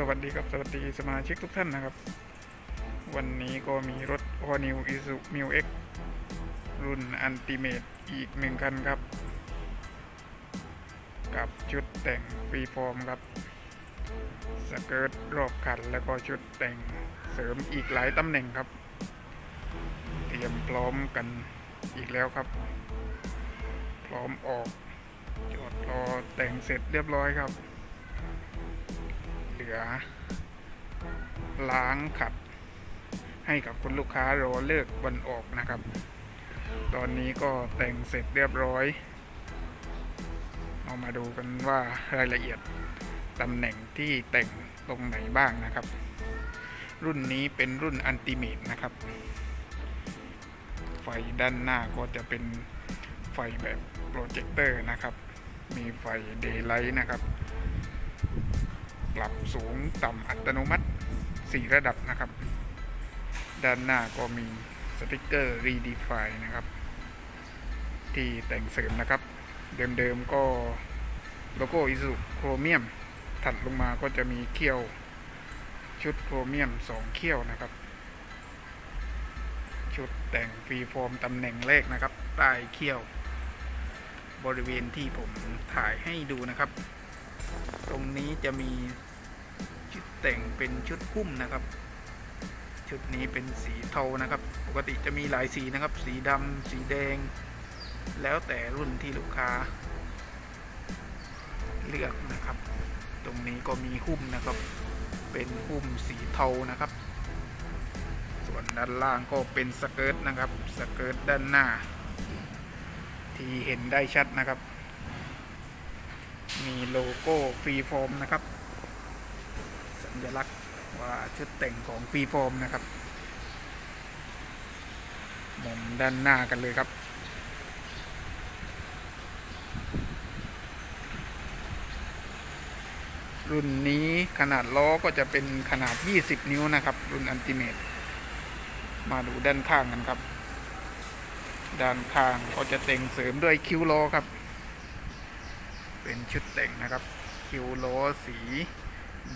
สวัสดีครับสวัสดีสมาชิกทุกท่านนะครับ วันนี้ก็มีรถ All New Isuzu Mu X รุ่น Ultimate อีกหนึ่งคันครับ กับชุดแต่งฟรีฟอร์มครับ สเกิร์ตรอบคันแล้วก็ชุดแต่งเสริมอีกหลายตำแหน่งครับ เตรียมพร้อมกันอีกแล้วครับ พร้อมออกจอดรอแต่งเสร็จเรียบร้อยครับ เหลือ ล้างขัด ให้กับคุณลูกค้ารอเลิกวันออกนะครับ ตอนนี้ก็แต่งเสร็จเรียบร้อย เอามาดูกันว่ารายละเอียดตำแหน่งที่แต่งตรงไหนบ้างนะครับ รุ่นนี้เป็นรุ่นอันติเมตนะครับ ไฟด้านหน้าก็จะเป็นไฟแบบโปรเจคเตอร์นะครับ มีไฟเดย์ไลท์นะครับ ปรับสูงต่ำอัตโนมัติ 4 ระดับนะครับ ด้านหน้าก็มีสติกเกอร์ Redefine นะครับ ที่แต่งเสริมนะครับ เดิมๆก็โลโก้อิสุโครเมียม ถัดลงมาก็จะมีเขี้ยวชุดโครเมียม 2 เขี้ยวนะครับ ชุดแต่งฟรีฟอร์มตำแหน่งแรกนะครับ ใต้เขี้ยว บริเวณที่ผมถ่ายให้ดูนะครับ ตรงนี้จะมี ชุดแต่งเป็นชุดหุ้มนะครับ ชุดนี้เป็นสีเทานะครับ ปกติจะมีหลายสีนะครับ สีดำสีแดง แล้วแต่รุ่นที่ลูกค้า เลือกนะครับ ตรงนี้ก็มีหุ้มนะครับ เป็นหุ้มสีเทานะครับ ส่วนด้านล่างก็เป็นสเกิร์ตนะครับ สเกิร์ตด้านหน้า ที่เห็นได้ชัดนะครับ มีโลโก้ฟรีฟอร์มนะครับ ญลักษณ์ว่าชุดแต่งของฟรีฟอร์มนะครับมุมด้านหน้ากันเลยครับ รุ่นนี้ขนาดล้อก็จะเป็นขนาด 20 นิ้วนะครับ รุ่นอันติเมตมาดูด้านข้างกันครับ ด้านข้างก็จะแต่งเสริมด้วยคิ้วล้อครับ เป็นชุดแต่งนะครับ คิ้วโลสี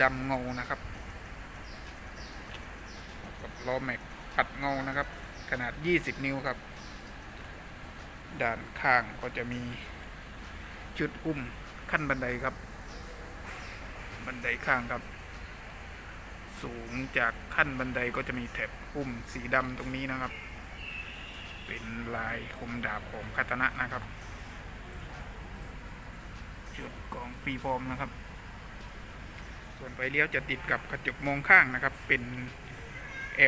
ดำเงานะครับกับล้อแม็กปัดเงานะครับ ขนาด 20 นิ้วครับ ด้านข้างก็จะมีชุดหุ้มขั้นบันไดครับ บันไดข้างครับ สูงจากขั้นบันไดก็จะมีแถบหุ้มสีดำตรงนี้นะครับ เป็นลายคมดาบของคาตนะนะครับชุดของฟรีฟอร์มนะครับ ส่วนไฟเลี้ยวจะติดกับกระจกมองข้างนะครับ เป็น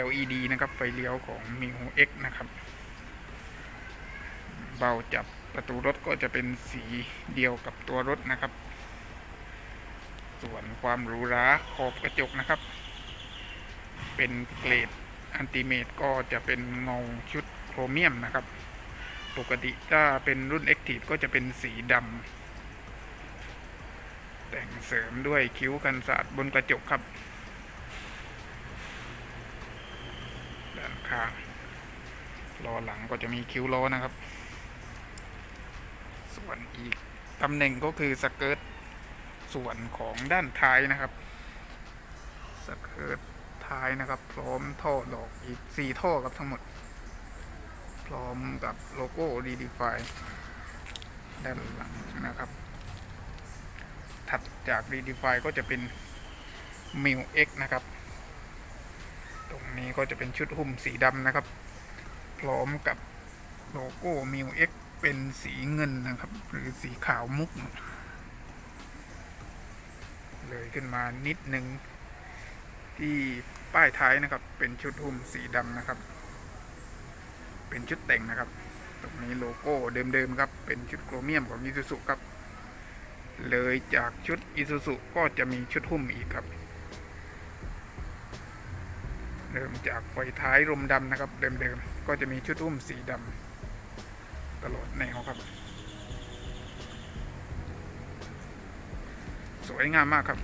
LED นะครับ ไฟเลี้ยวของ m i u X นะครับ เบาจับประตูรถก็จะเป็นสีเดียวกับตัวรถนะครับ ส่วนความหรูหราขอบกระจกนะครับ เป็นเกรดอันติเมตก็จะเป็นเงาชุดโครเมียมนะครับ ปกติถ้าเป็นรุ่น Active ก็จะเป็นสีดำ แต่งเสริมด้วยคิ้วกันศาสตร์บนกระจกครับ ด้านข้างล้อหลังก็จะมีคิ้วล้อนะครับ ส่วนอีกตำแหน่งก็คือสเกิร์ตส่วนของด้านท้ายนะครับสเกิร์ตท้ายนะครับ พร้อมท่อดอกอีกสี่ท่อครับทั้งหมด พร้อมกับโลโก้ Redefine ด้านหลังนะครับ ถัดจาก Redefine ก็จะเป็น m i l X นะครับ ตรงนี้ก็จะเป็นชุดหุ้มสีดำนะครับ พร้อมกับโลโก้ m i l X เป็นสีเงินนะครับ หรือสีขาวมุก เลยขึ้นมานิดนึง ที่ป้ายท้ายนะครับ เป็นชุดหุ้มสีดำนะครับ เป็นชุดแต่งนะครับ ตรงนี้โลโก้เดิมๆครับ เป็นชุดโครเมียมของ Isuzu ครับ เลยจากชุด Isuzu ก็จะมีชุดหุ้มอีกครับ เริ่มจากไฟท้ายรมดำนะครับ เดิมๆ ก็จะมีชุดหุ้มสีดำตลอดแนวครับ สวยงามมากครับ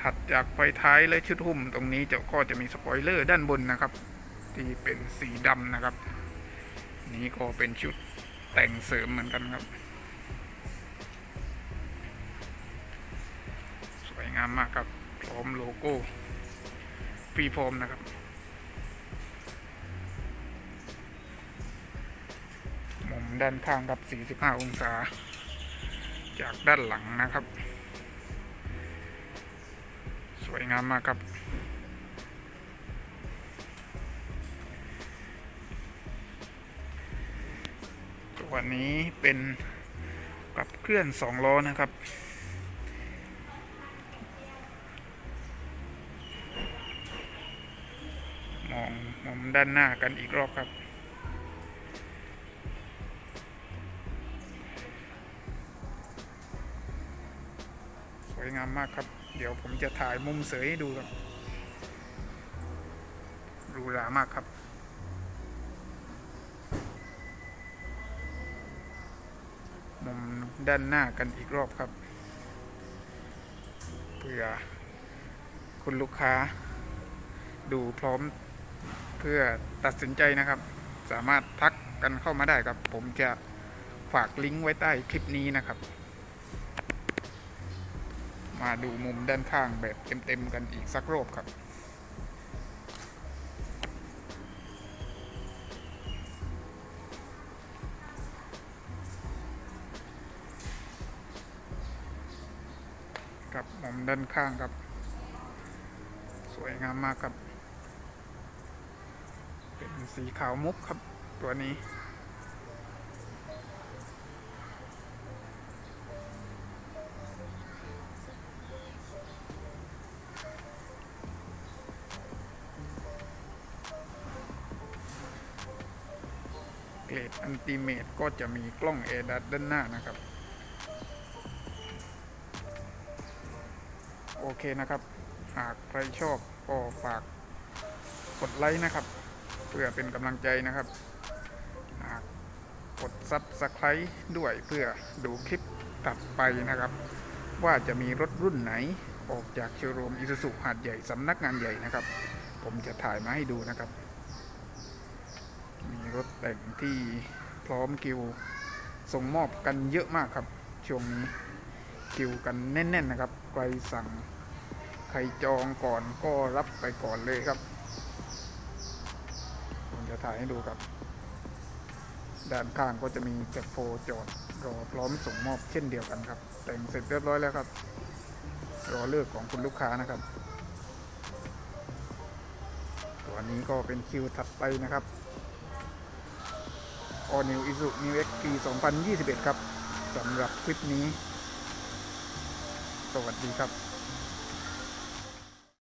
ถัดจากไฟท้ายและชุดหุ้มตรงนี้จะก็จะมีสปอยเลอร์ด้านบนนะครับ ที่เป็นสีดำนะครับ นี้ก็เป็นชุดแต่งเสริมเหมือนกันครับ งามมากครับพร้อมโลโก้ฟรีโฟมนะครับ มุมด้านข้างครับ 45 องศา จากด้านหลังนะครับ สวยงามมากครับตัวนี้เป็นปรับเคลื่อนสองล้อนะครับ มองมุม ด้านหน้ากันอีกรอบครับ สวยงามมากครับ เดี๋ยวผมจะถ่ายมุมเสยให้ดูครับหรูหรามากครับมุมด้านหน้ากันอีกรอบครับเพื่อคุณลูกค้าดูพร้อม เพื่อตัดสินใจนะครับ สามารถทักกันเข้ามาได้ครับ ผมจะฝากลิงก์ไว้ใต้คลิปนี้นะครับ มาดูมุมด้านข้างแบบเต็มๆกันอีกสักรอบครับกับมุมด้านข้างครับ สวยงามมากครับ เป็นสีขาวมุกครับตัวนี้ เกรดอันติเมตก็จะมีกล้องเอดัสด้านหน้านะครับ โอเคนะครับ หากใครชอบก็ฝากกดไลค์นะครับ เพื่อเป็นกำลังใจนะครับกดซับสไคร b ์ด้วยเพื่อดูคลิปตัดไปนะครับ ว่าจะมีรถรุ่นไหนออกจากโชว์รูมอิ u สุหาดใหญ่สำนักงานใหญ่นะครับ ผมจะถ่ายมาให้ดูนะครับ มีรถแต่งที่พร้อมคิวส่งมอบกันเยอะมากครับ ช่วงนี้คิวกันแน่น ๆ นะครับ ใครสั่ง ใครจองก่อนก็รับไปก่อนเลยครับ จะถ่ายให้ดูครับด้านข้างก็จะมีแจ็คโฟจอดรอพร้อมส่งมอบเช่นเดียวกันครับ แต่งเสร็จเรียบร้อยแล้วครับ รอเลือกของคุณลูกค้านะครับ ตัวนี้ก็เป็นคิวถัดไปนะครับ All New Isuzu New X P 2021 ครับสำหรับคลิปนี้ สวัสดีครับ